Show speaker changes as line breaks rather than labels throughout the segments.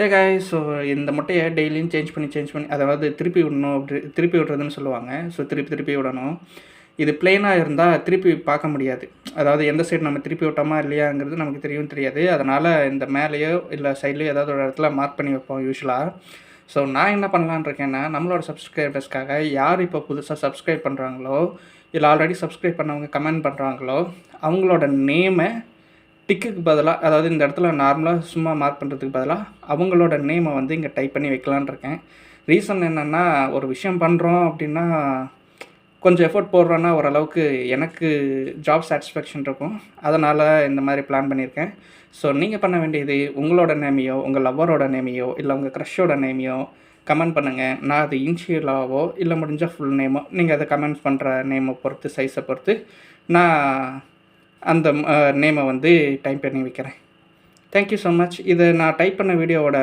ஹே காய் ஸோ இந்த முட்டையை டெய்லியும் சேஞ்ச் பண்ணி சேஞ்ச் பண்ணி அதாவது திருப்பி விடணும் அப்படி திருப்பி விடுறதுன்னு சொல்லுவாங்க. ஸோ திருப்பி திருப்பி விடணும். இது பிளெயினாக இருந்தால் திருப்பி பார்க்க முடியாது. அதாவது எந்த சைடு நம்ம திருப்பி விட்டோமா இல்லையாங்கிறது நமக்கு தெரியும் தெரியாது. அதனால் இந்த மேலேயோ இல்லை சைட்லேயோ ஏதாவது ஒரு இடத்துல மார்க் பண்ணி வைப்போம் யூஸ்வலாக ஸோ நான் என்ன பண்ணலான்னு இருக்கேன்னா நம்மளோட சப்ஸ்கிரைபர்ஸ்க்காக யார் இப்போ புதுசாக சப்ஸ்கிரைப் பண்ணுறாங்களோ இல்லை ஆல்ரெடி சப்ஸ்கிரைப் பண்ணவங்க கமெண்ட் பண்ணுறாங்களோ அவங்களோட நேமை டிக்குக்கு பதிலாக அதாவது இந்த இடத்துல நார்மலாக சும்மா மார்க் பண்ணுறதுக்கு பதிலாக அவங்களோட நேமை வந்து இங்கே டைப் பண்ணி வைக்கலான்ருக்கேன் ரீசன் என்னென்னா ஒரு விஷயம் பண்ணுறோம் அப்படின்னா கொஞ்சம் எஃபோர்ட் போடுறோன்னா ஓரளவுக்கு எனக்கு ஜாப் சாட்டிஸ்ஃபேக்ஷன் இருக்கும். அதனால் இந்த மாதிரி பிளான் பண்ணியிருக்கேன். ஸோ நீங்கள் பண்ண வேண்டியது உங்களோட நேமையோ உங்கள் லவ்வரோட நேமையோ இல்லை உங்கள் க்ரஷோட நேமையோ கமெண்ட் பண்ணுங்கள் நான் அது இன்ஷியலாவோ இல்லை முடிஞ்சால் ஃபுல் நேமோ நீங்கள் அதை கமெண்ட் பண்ணுற நேமை பொறுத்து சைஸை பொறுத்து நான் அந்த நேமை வந்து டைப் பண்ணி வைக்கிறேன். தேங்க்யூ ஸோ மச் இது நான் டைப் பண்ண வீடியோவோட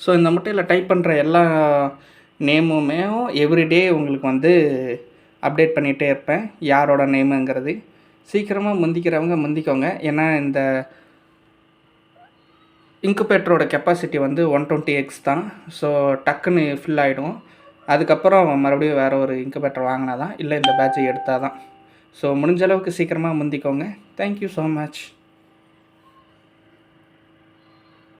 ஸோ இந்த முட்டையில் டைப் பண்ணுற எல்லா நேமுமே எவ்ரிடே உங்களுக்கு வந்து அப்டேட் பண்ணிகிட்டே இருப்பேன். யாரோட நேமுங்கிறது சீக்கிரமாக முந்திக்கிறவங்க முந்திக்கோங்க. ஏன்னா இந்த இன்குபேட்டரோட கெப்பாசிட்டி வந்து ஒன் டுவெண்ட்டி எக்ஸ் தான். ஸோ டக்குன்னு ஃபில் ஆகிடும் அதுக்கப்புறம் மறுபடியும் வேறு ஒரு இன்குபேட்டர் வாங்கினா தான் இல்லை இந்த பேட்சை எடுத்தால் தான் ஸோ முடிஞ்ச அளவுக்கு சீக்கிரமாக முந்திக்கோங்க. Thank you so much